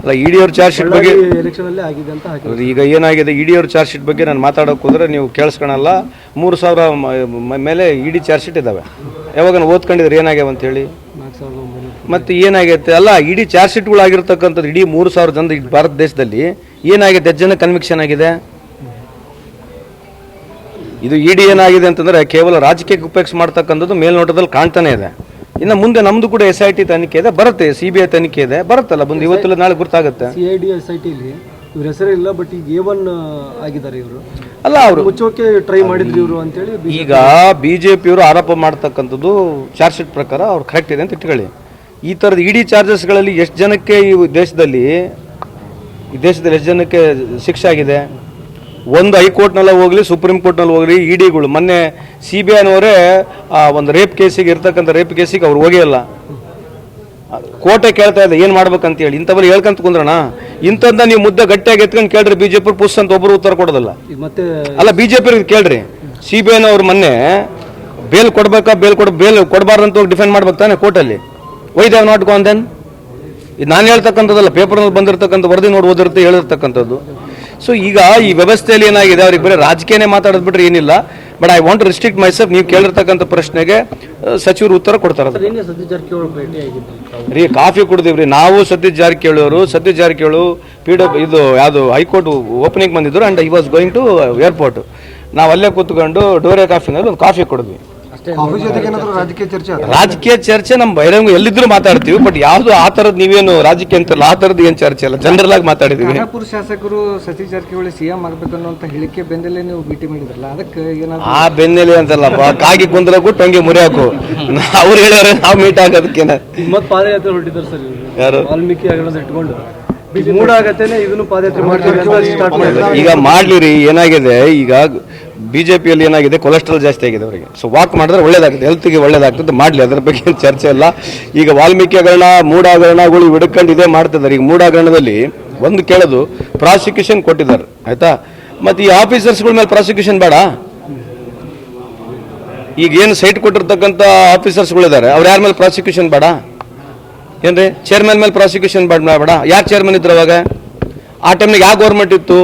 ಅಲ್ಲ ಇಡಿ ಅವ್ರ charge sheet ಬಗ್ಗೆ ಈಗ ಏನಾಗಿದೆ? ಇಡಿ ಅವ್ರ ಚಾರ್ಜ್ ಶೀಟ್ ಬಗ್ಗೆ ನಾನು ಮಾತಾಡೋಕೆ ಹೋದ್ರೆ ನೀವು ಕೇಳಿಸ್ಕೊಳಲ್ಲ. ಮೂರು ಸಾವಿರ ಮೇಲೆ ಇಡಿ ಚಾರ್ಜ್ ಶೀಟ್ ಇದ್ದಾವೆ. ಯಾವಾಗ ಓದ್ಕೊಂಡಿದ್ರೆ ಏನಾಗ್ಯಾವ ಅಂತ ಹೇಳಿ? ಮತ್ತೆ ಏನಾಗೈತೆ? ಅಲ್ಲ ಇಡೀ ಚಾರ್ಜ್ ಶೀಟ್ಗಳಾಗಿರ್ತಕ್ಕಂಥದ್ದು ಇಡೀ ಮೂರು ಸಾವಿರ ಜನ ಭಾರತ ದೇಶದಲ್ಲಿ. ಏನಾಗಿದೆ ಎಷ್ಟು ಜನ ಕನ್ವಿಕ್ಷನ್ ಆಗಿದೆ? ಇದು ಇಡಿ ಏನಾಗಿದೆ ಅಂತಂದ್ರೆ ಕೇವಲ ರಾಜಕೀಯಕ್ಕೆ ಉಪಯೋಗಿಸಿ ಮಾಡ್ತಕ್ಕಂಥದ್ದು ಮೇಲ್ನೋಟದಲ್ಲಿ ಕಾಣ್ತಾನೆ ಇದೆ. ಇನ್ನು ಮುಂದೆ ನಮ್ದು ಕೂಡ ಎಸ್ ಐ ಟಿ ತನಿಖೆ ಇದೆ ಬರುತ್ತೆ ಸಿ ಬಿ ಐ ತನಿಖೆ ಇದೆ ಬರುತ್ತಲ್ಲ ಬಂದು ಇವತ್ತಲ್ಲ ನಾಳೆ ಗೊತ್ತಾಗುತ್ತೆ C I D S I ಟಿಲಿ ಇವ್ರ ಹೆಸರೇ ಇಲ್ಲ ಬಟ್ ಈಗ ಎ ಒನ್ ಆಗಿದ್ದಾರೆ ಇವರು. ಅಲ್ಲ ಅವರು ಮುಚ್ಚೋಕೆ ಟ್ರೈ ಮಾಡಿದ್ರು ಇವರು ಅಂತೇಳಿ ಈಗ ಬಿ ಜೆ ಪಿಯವರು ಆರೋಪ ಮಾಡ್ತಕ್ಕಂಥದ್ದು ಚಾರ್ಜ್ ಶೀಟ್ ಪ್ರಕಾರ ಅವ್ರು ಕರೆಕ್ಟ್ ಇದೆ ಅಂತ ಇಟ್ಕೊಳ್ಳಿ. ಈ ಥರದ ಇಡಿ ಚಾರ್ಜಸ್ಗಳಲ್ಲಿ ಎಷ್ಟು ಜನಕ್ಕೆ ಈ ದೇಶದಲ್ಲಿ ಈ ದೇಶದಲ್ಲಿ ಎಷ್ಟು ಜನಕ್ಕೆ ಶಿಕ್ಷೆ ಆಗಿದೆ? ಒಂದು ಹೈಕೋರ್ಟ್ನಲ್ಲ ಹೋಗಲಿ ಸುಪ್ರೀಂ ಕೋರ್ಟ್ನಲ್ಲಿ ಹೋಗಲಿ ಇಡಿಗಳು. ಮೊನ್ನೆ ಸಿ ಬಿ ಐನವರೇ ಒಂದು ರೇಪ್ ಕೇಸಿಗೆ ಇರ್ತಕ್ಕಂಥ ರೇಪ್ ಕೇಸಿಗೆ ಅವ್ರು ಹೋಗಿಲ್ಲ ಕೋಟೆ ಕೇಳ್ತಾ ಇದೆ ಏನು ಮಾಡ್ಬೇಕಂತ ಹೇಳಿ ಇಂಥವ್ರು ಹೇಳ್ಕಂತ ಕುಂದ್ರಣ? ಇಂಥದ್ದನ್ನ ನೀವು ಮುದ್ದೆ ಗಟ್ಟಿಯಾಗಿ ಎತ್ಕೊಂಡು ಕೇಳ್ರಿ ಬಿ ಜೆ ಪಿ ಪುಸ್ ಅಂತ ಒಬ್ಬರು ಉತ್ತರ ಕೊಡೋದಲ್ಲ. ಅಲ್ಲ ಮತ್ತೆ ಅಲ್ಲ ಬಿಜೆಪಿ ಕೇಳ್ರಿ. ಸಿ ಬಿ ಐನವ್ರು ಮೊನ್ನೆ ಬೇಲ್ ಕೊಡ್ಬೇಕಾ ಬೇಲ್ ಕೊಡ ಬೇಲ್ ಕೊಡಬಾರ್ದಂತ ಡಿಫೆಂಡ್ ಮಾಡ್ಬೇಕು ತಾನೆ ಕೋರ್ಟಲ್ಲಿ? Why they've not gone then ಇದು ನಾನು ಹೇಳ್ತಕ್ಕಂಥದ್ದಲ್ಲ ಪೇಪರ್ನಲ್ಲಿ ಬಂದಿರತಕ್ಕಂಥ ವರದಿ ನೋಡಿ ಓದಿರುತ್ತೆ ಹೇಳಿರ್ತಕ್ಕಂಥದ್ದು. ಸೊ ಈಗ ಈ ವ್ಯವಸ್ಥೆಯಲ್ಲಿ ಏನಾಗಿದೆ? ಅವ್ರಿಗೆ ಬರೀ ರಾಜಕೀಯನೇ ಮಾತಾಡೋದು ಬಿಟ್ರೆ ಏನಿಲ್ಲ. But I want restrict myself ನೀವು ಕೇಳಿರ್ತಕ್ಕಂಥ ಪ್ರಶ್ನೆಗೆ ಸಚಿವರು ಉತ್ತರ ಕೊಡ್ತಾರೆ ರೀ ಕಾಫಿ ಕುಡಿದೀವ್ರಿ. ನಾವು ಸತೀಶ್ ಜಾರಕಿಹೊಳಿ ಅವರು ಸತೀಶ್ ಜಾರಕಿಹೊಳಿ ಪಿ ಡಬ್ಲ್ಯೂ ಇದು ಯಾವುದು ಹೈಕೋರ್ಟ್ ಓಪನಿಂಗ್ ಬಂದಿದ್ರು and I was going to airport ನಾವು ಅಲ್ಲೇ ಕೂತ್ಕೊಂಡು ಡೋರೆ ಕಾಫಿನಲ್ಲಿ ಒಂದು ಕಾಫಿ ಕುಡಿದ್ವಿ. ರಾಜಕೀಯ ಚರ್ಚೆ ರಾಜಕೀಯ ಚರ್ಚೆ ನಮ್ಮ ಬಹಿರಂಗ ಎಲ್ಲಿದ್ರು ಮಾತಾಡ್ತೀವಿ ಬಟ್ ಯಾವ್ದು ಆ ತರದ್ ನೀವೇನು ರಾಜಕೀಯ ಅಂತಲ್ಲ ಆ ತರದ್ ಏನ್ ಚರ್ಚೆ ಅಲ್ಲ ಜನರಲ್ ಆಗಿ ಮಾತಾಡಿದೀವಿ. ಖಾನಾಪುರ ಶಾಸಕರು ಸತೀಶ್ ಜಾರಕಿಹೊಳಿ ಸಿಎಂ ಆಗ್ಬೇಕು ಅನ್ನುವಂತ ಹೇಳಿಕೆ ಬೆನ್ನಲ್ಲೇ ನೀವು ಭೇಟಿ ಮಾಡಿದ್ರಲ್ಲ ಅದಕ್ಕೆ ಏನಾದ್ರು ಆ ಬೆನ್ನೆಲೆ ಅಂತಲ್ಲಪ್ಪ ಕಾಗಿ ಕುಂದ್ರಕು ಟೊಂಗೆ ಮುರಿಯಾಕು ಅವ್ರು ಹೇಳೋರೆ ನಾವು ಮೀಟ್ ಆಗೋದಕ್ಕೇನ. ಮತ್ತೆ ಪಾದಯಾತ್ರೆ ಹೊರಟಿದ್ದಾರೆ ಸರ್ ಯಾರು? ವಾಲ್ಮೀಕಿ ಆಗಿರೋದು ಇಟ್ಕೊಂಡು. ಮೂಡ ಆಗತ್ತೇನೆ ಇದನ್ನು ಪಾದಯಾತ್ರೆ ಈಗ ಮಾಡ್ಲಿರಿ ಏನಾಗಿದೆ ಈಗ ಬಿಜೆಪಿಯಲ್ಲಿ ಏನಾಗಿದೆ? ಕೊಲೆಸ್ಟ್ರಾಲ್ ಜಾಸ್ತಿ ಆಗಿದೆ ಅವರಿಗೆ. ಸೊ ವಾಕ್ ಮಾಡಿದ್ರೆ ಒಳ್ಳೇದಾಗುತ್ತೆ. ಹೆಲ್ತ್ಗೆ ಒಳ್ಳೇದಾಗ್ತದೆ. ಮಾಡಲಿ, ಅದರ ಬಗ್ಗೆ ಚರ್ಚೆ ಇಲ್ಲ. ಈಗ ವಾಲ್ಮೀಕಿ ಹಗರಣ ಮೂಡ ಹಗರಣಗಳು ಹಿಡ್ಕೊಂಡು ಇದೇ ಮಾಡ್ತಿದ್ದಾರೆ ಈಗ ಮೂಢಾಗರಣದಲ್ಲಿ ಒಂದು ಕೇಳೋದು ಪ್ರಾಸಿಕ್ಯೂಷನ್ ಕೊಟ್ಟಿದ್ದಾರೆ. ಆಯಿತಾ? ಮತ್ತು ಈ ಆಫೀಸರ್ಸ್ಗಳ ಮೇಲೆ ಪ್ರಾಸಿಕ್ಯೂಷನ್ ಬೇಡ. ಈಗ ಏನು ಸೈಟ್ ಕೊಟ್ಟಿರ್ತಕ್ಕಂಥ ಆಫೀಸರ್ಸ್ಗಳಿದ್ದಾರೆ ಅವ್ರು ಯಾರ ಮೇಲೆ ಪ್ರಾಸಿಕ್ಯೂಷನ್ ಬೇಡ? ಏನ್ರಿ? ಚೇರ್ಮನ್ ಮೇಲೆ ಪ್ರಾಸಿಕ್ಯೂಷನ್ ಬೇಡ. ಯಾರು ಚೇರ್ಮನ್ ಇದ್ರು ಅವಾಗ? ಆ ಟೈಮ್ನಾಗ ಯಾವ ಗೌರ್ಮೆಂಟ್ ಇತ್ತು?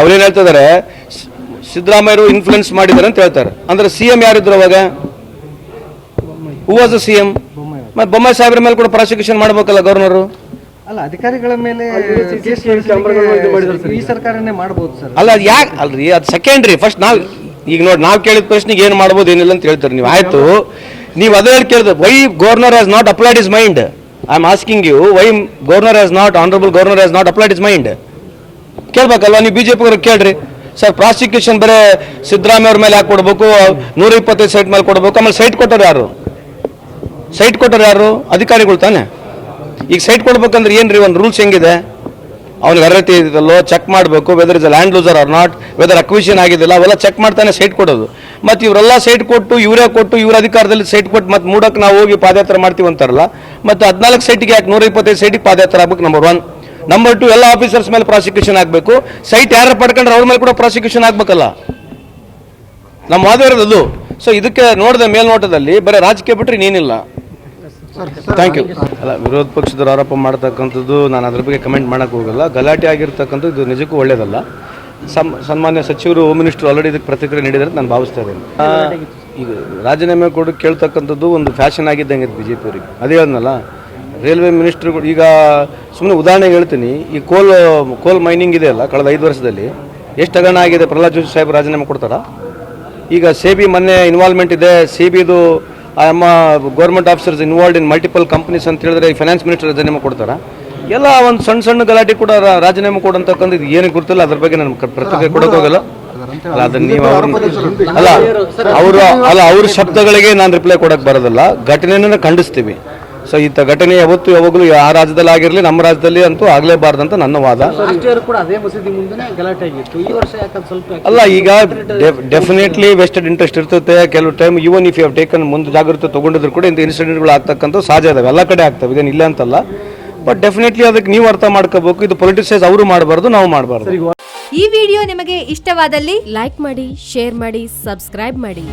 ಅವ್ರೇನು ಹೇಳ್ತಿದ್ದಾರೆ ಸಿದ್ದರಾಮಯ್ಯರು ಇನ್ಫ್ಲುಯೆನ್ಸ್ ಮಾಡಿದ್ದಾರೆ ಅಂತ ಹೇಳ್ತಾರೆ. ಅಂದ್ರೆ ಸಿ ಎಂ ಯಾರಿದ್ರು ಅವಾಗ? ಹೂ ವಾಸ್ ಸಿ ಎಂ ಮತ್ತೆ ಬೊಮ್ಮಾಯಿ ಸಾಹೇಬ್ರ ಮೇಲೆ ಕೂಡ ಪ್ರಾಸಿಕ್ಯೂಷನ್ ಮಾಡಬೇಕಲ್ಲ ಗವರ್ನರು? ಅಲ್ಲ ಅಧಿಕಾರಿಗಳ ಮೇಲೆ ಈ ಸರ್ಕಾರನೇ ಮಾಡಬಹುದು ಸರ್. ಅಲ್ಲ ಅದು ಯಾಕೆ ಅಲ್ರಿ ಅದು ಸೆಕೆಂಡ್ರಿ ಫಸ್ಟ್ ನಾವು ಈಗ ನೋಡಿ ನಾವು ಕೇಳಿದ ಪ್ರಶ್ನೆಗೆ ಏನು ಮಾಡ್ಬೋದು ಏನಿಲ್ಲ ಅಂತ ಹೇಳ್ತಾರೆ ನೀವು. ಆಯ್ತು. ನೀವು ಅದೇ ಹೇಳಿ ಕೇಳಿದ್ರೆ why governor has not applied his mind I am asking you why governor has not honourable governor has not applied his mind ಕೇಳ್ಬೇಕಲ್ವಾ? ನೀವು ಬಿಜೆಪಿ ಅವ್ರಿಗೆ ಕೇಳ್ರಿ. ಸರ್ ಪ್ರಾಸಿಕ್ಯೂಷನ್ ಬರೇ ಸಿದ್ದರಾಮಯ್ಯ ಅವ್ರ ಮೇಲೆ ಯಾಕೆ ಕೊಡಬೇಕು? ನೂರ ಇಪ್ಪತ್ತೈದು ಸೈಟ್ ಮೇಲೆ ಕೊಡಬೇಕು? ಆಮೇಲೆ ಸೈಟ್ ಕೊಟ್ಟರು ಯಾರು? ಸೈಟ್ ಕೊಟ್ಟರು ಯಾರು? ಅಧಿಕಾರಿಗಳು ತಾನೆ? ಈಗ ಸೈಟ್ ಕೊಡ್ಬೇಕಂದ್ರೆ ಏನ್ರಿ ಒಂದು ರೂಲ್ಸ್ ಹೆಂಗಿದೆ? ಅವ್ನಿಗೆ ಅರ್ಹತೆ ಇದೆಯಲ್ಲೋ ಚೆಕ್ ಮಾಡಬೇಕು whether is land loser or not whether acquisition ಆಗಿದೆಯಲ್ಲ, ಅವೆಲ್ಲ ಚೆಕ್ ಮಾಡ್ತಾನೆ ಸೈಟ್ ಕೊಡೋದು. ಮತ್ತು ಇವರೆಲ್ಲ ಸೈಟ್ ಕೊಟ್ಟು, ಇವರೇ ಕೊಟ್ಟು, ಇವ್ರ ಅಧಿಕಾರದಲ್ಲಿ ಸೈಟ್ ಕೊಟ್ಟು ಮತ್ತೆ ಮೂಡಕ್ಕೆ ನಾವು ಹೋಗಿ ಪಾದಯಾತ್ರೆ ಮಾಡ್ತೀವಿ ಅಂತಾರಲ್ಲ, ಮತ್ತು ಹದಿನಾಲ್ಕು ಸೈಟಿಗೆ ಯಾಕೆ ನೂರ ಇಪ್ಪತ್ತೈದು ಸೈಟಿಗೆ ಪಾದಯಾತ್ರೆ ಆಗ್ಬೇಕು? ನಂಬರ್ ಒನ್ ನಂಬರ್ ಟು ಎಲ್ಲ ಆಫೀಸರ್ಸ್ ಮೇಲೆ ಪ್ರಾಸಿಕ್ಯೂಷನ್ ಆಗಬೇಕು. ಸೈಟ್ ಯಾರು ಪಡ್ಕೊಂಡ್ರೆ ಅವ್ರ ಮೇಲೆ ಕೂಡ ಪ್ರಾಸಿಕ್ಯೂಷನ್ ಆಗ್ಬೇಕಲ್ಲ. ನಮ್ಮ ವಾದ ಅದು. ಸೊ ಇದಕ್ಕೆ ನೋಡಿದ ಮೇಲ್ನೋಟದಲ್ಲಿ ಬರೀ ರಾಜಕೀಯ ಬಿಟ್ಟರೆ ನೀನಿಲ್ಲ ಥ್ಯಾಂಕ್ ಯು ಅಲ್ಲ, ವಿರೋಧ ಪಕ್ಷದ ಆರೋಪ ಮಾಡ್ತಕ್ಕಂಥದ್ದು ನಾನು ಅದ್ರ ಬಗ್ಗೆ ಕಮೆಂಟ್ ಮಾಡೋಕ್ಕೆ ಹೋಗಲ್ಲ. ಗಲಾಟೆ ಆಗಿರ್ತಕ್ಕಂಥದ್ದು ಇದು ನಿಜಕ್ಕೂ ಒಳ್ಳೇದಲ್ಲ. ಸಮ್, ಸನ್ಮಾನ್ಯ ಸಚಿವರು ಹೋಮ್ ಮಿನಿಸ್ಟರ್ ಆಲ್ರೆಡಿ ಇದಕ್ಕೆ ಪ್ರತಿಕ್ರಿಯೆ ನೀಡಿದರೆ ನಾನು ಭಾವಿಸ್ತಾ ಇದ್ದೇನೆ. ಈಗ ರಾಜೀನಾಮೆ ಕೊಡು ಕೇಳ್ತಕ್ಕಂಥದ್ದು ಒಂದು ಫ್ಯಾಷನ್ ಆಗಿದ್ದಂಗೆ ಬಿ ಜೆ ಪಿ ಅವರಿಗೆ ಅದೇ ಹೇಳಿದ್ನಲ್ಲ ರೈಲ್ವೆ ಮಿನಿಸ್ಟ್ರುಗಳು ಈಗ ಸುಮ್ಮನೆ ಉದಾಹರಣೆ ಹೇಳ್ತೀನಿ ಈ ಕೋಲ್ ಕೋಲ್ ಮೈನಿಂಗ್ ಇದೆ ಅಲ್ಲ ಕಳೆದ ಐದು ವರ್ಷದಲ್ಲಿ. ಎಷ್ಟು ಹಗರಣ ಆಗಿದೆ? ಪ್ರಹ್ಲಾದ್ ಜೋಶಿ ಸಾಹೇಬ್ ರಾಜೀನಾಮೆ ಕೊಡ್ತಾರಾ? ಈಗ ಸಿ ಬಿ ಮೊನ್ನೆ ಇನ್ವಾಲ್ವ್ಮೆಂಟ್ ಇದೆ. ಸಿ ಬಿದು ನಮ್ಮ government officers involved in multiple companies ಅಂತ ಹೇಳಿದ್ರೆ ಈ ಫೈನಾನ್ಸ್ ಮಿನಿಸ್ಟರ್ ರಾಜೀನಾಮೆ ಕೊಡ್ತಾರ? ಎಲ್ಲ ಒಂದು ಸಣ್ಣ ಸಣ್ಣ ಗಲಾಟೆ ಕೂಡ ರಾಜೀನಾಮೆ ಕೊಡಂತಕ್ಕಂಥ ಇದು ಏನು ಗೊತ್ತಿಲ್ಲ ಅದ್ರ ಬಗ್ಗೆ ನಾನು ಪ್ರತಿಕ್ರಿಯೆ ಕೊಡೋಕ್ಕಾಗಲ್ಲ ಅಲ್ಲ ಅದನ್ನ ನೀವು ಅಲ್ಲ ಅವರು ಅಲ್ಲ ಅವ್ರ ಶಬ್ದಗಳಿಗೆ ನಾನು ರಿಪ್ಲೈ ಕೊಡಕ್ಕೆ ಬರೋದಲ್ಲ. ಘಟನೆಯನ್ನು ಖಂಡಿಸ್ತೀವಿ. ಸೊ ಇಂಥ ಘಟನೆ ಯಾವತ್ತು ಯಾವಾಗಲೂ ಆ ರಾಜ್ಯದಲ್ಲಿ ಆಗಿರಲಿ ನಮ್ಮ ರಾಜ್ಯದಲ್ಲಿ ಅಂತೂ ಆಗಲೇಬಾರ್ದಂತ ನನ್ನ ವಾದ. ಲಾಸ್ಟ್ ಇಯರ್ ಕೂಡ ಅದೇ ಮಸೀದಿ ಮುಂದೆ ಗಲಾಟೆ ಆಗಿತ್ತು. ಈ ವರ್ಷ ಯಾಕಂದ್ರೆ ಸ್ವಲ್ಪ ಅಲ್ಲ ಈಗ ಡೆಫಿನೆಟ್ಲಿ ವೆಸ್ಟೆಡ್ ಇಂಟ್ರೆಸ್ಟ್ ಇರ್ತದೆ. ಕೆಲವು time even if you taken ಮುಂದೆ ಜಾಗೃತಿ ತಗೊಂಡಿದ್ರು ಕೂಡ ಇಂಥ ಇನ್ಸಿಡೆಂಟ್ಗಳು ಆಗ್ತಕ್ಕಂಥ ಸಹಜ ಇದಾವೆ. ಎಲ್ಲ ಕಡೆ ಆಗ್ತವೆ ಇದೇನು ಇಲ್ಲ ಅಂತಲ್ಲ. ಬಟ್ ಡೆಫಿನೆಟ್ಲಿ ಅದಕ್ಕೆ ನೀವು ಅರ್ಥ ಮಾಡ್ಕೋಬೇಕು. ಇದು ಪೊಲಿಟಿಸೈಸ್ ಅವರು ಮಾಡಬಾರ್ದು ನಾವು ಮಾಡಬಾರ್ದು. ಈ ವಿಡಿಯೋ ನಿಮಗೆ ಇಷ್ಟವಾದಲ್ಲಿ ಲೈಕ್ ಮಾಡಿ ಶೇರ್ ಮಾಡಿ ಸಬ್ಸ್ಕ್ರೈಬ್ ಮಾಡಿ.